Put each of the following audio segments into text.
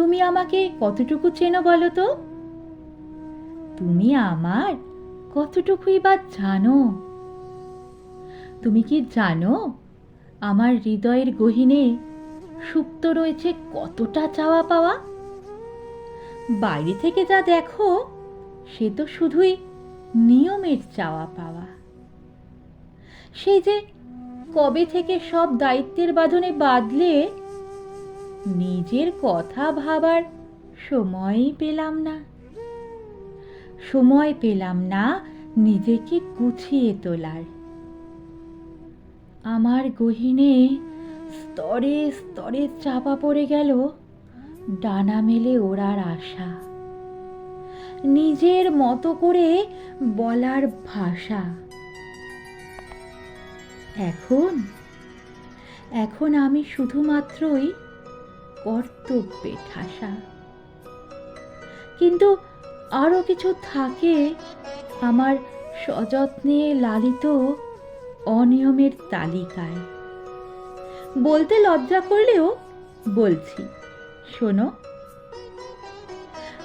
তুমি আমাকে কতটুকু চেনো বলো তো? তুমি আমার কতটুকুই বা জানো? তুমি কি জানো আমার হৃদয়ের গহীনে সুপ্ত রয়েছে কতটা চাওয়া পাওয়া? বাইরে থেকে যা দেখো, সে তো শুধুই নিয়মের চাওয়া পাওয়া। সেই যে কবে থেকে সব দায়িত্বের বাঁধনে বাঁধলে নিজের কথা ভাবার সময়ই পেলাম না। সময় পেলাম না নিজেকে গুছিয়ে তোলার। আমার গহীনে স্তরে স্তরে চাপা পড়ে গেল, ডানা মেলে ওড়ার আশা। নিজের মতো করে বলার ভাষা। এখন এখন আমি শুধুমাত্রই কর্তব্যে ঠাসা। কিন্তু আরও কিছু থাকে আমার সযত্নে লালিত অনিয়মের তালিকায়। বলতে লজ্জা করলেও বলছি, শোনো,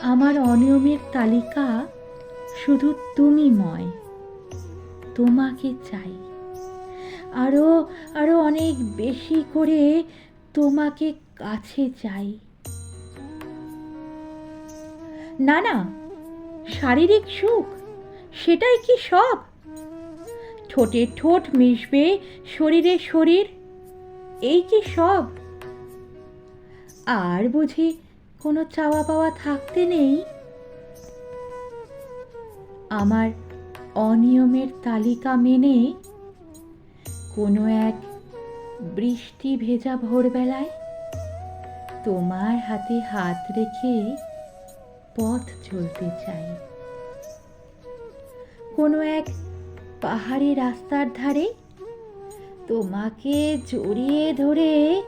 আমার অনিয়মের তালিকা শুধু তুমি ময়, তোমাকে চাই। আরও আরও অনেক বেশি করে তোমাকে কাছে চাই। না না, শারীরিক সুখ, সেটাই কি সব? ঠোঁটে ঠোঁট মিশবে শরীরে শরীর, এই কি সব? আর বুঝি কোনো চাওয়া পাওয়া থাকতে নেই? আমার অনিয়মের তালিকা মেনে কোনো এক বৃষ্টি ভেজা ভোরবেলায় তোমার হাতে হাত রেখে পথ চলতে চাই। কোনো এক পাহাড়ি রাস্তার ধারে তোমাকে জড়িয়ে ধরে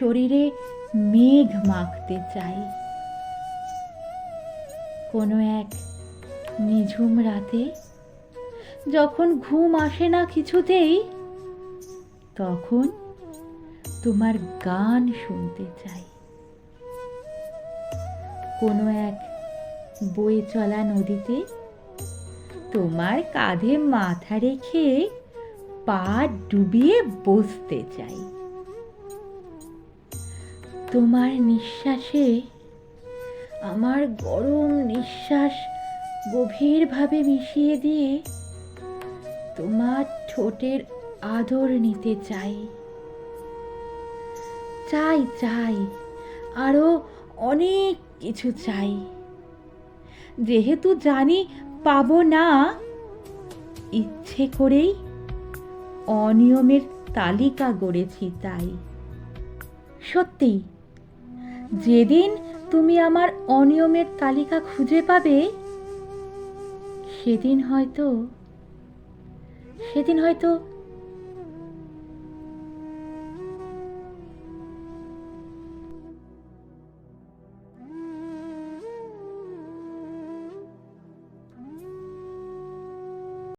শরীরে মেঘ মাখতে চাই। কোনো এক নিঝুম রাতে যখন ঘুম আসে না কিছুতেই তখন তোমার গান শুনতে চাই। কোনো এক বয়ে চলা নদীতে তোমার কাঁধে মাথা রেখে পা ডুবিয়ে বসতে চাই। তোমার নিঃশ্বাসে আমার গরম নিঃশ্বাস গভীরভাবে মিশিয়ে দিয়ে তোমার ঠোঁটের আদর নিতে চাই। চাই চাই আরও অনেক কিছু চাই। যেহেতু জানি পাবো না, ইচ্ছে করেই অনিয়মের তালিকা গড়েছি তাই। সত্যি যেদিন তুমি আমার অনিয়মের তালিকা খুঁজে পাবে, সেদিন হয়তো সেদিন হয়তো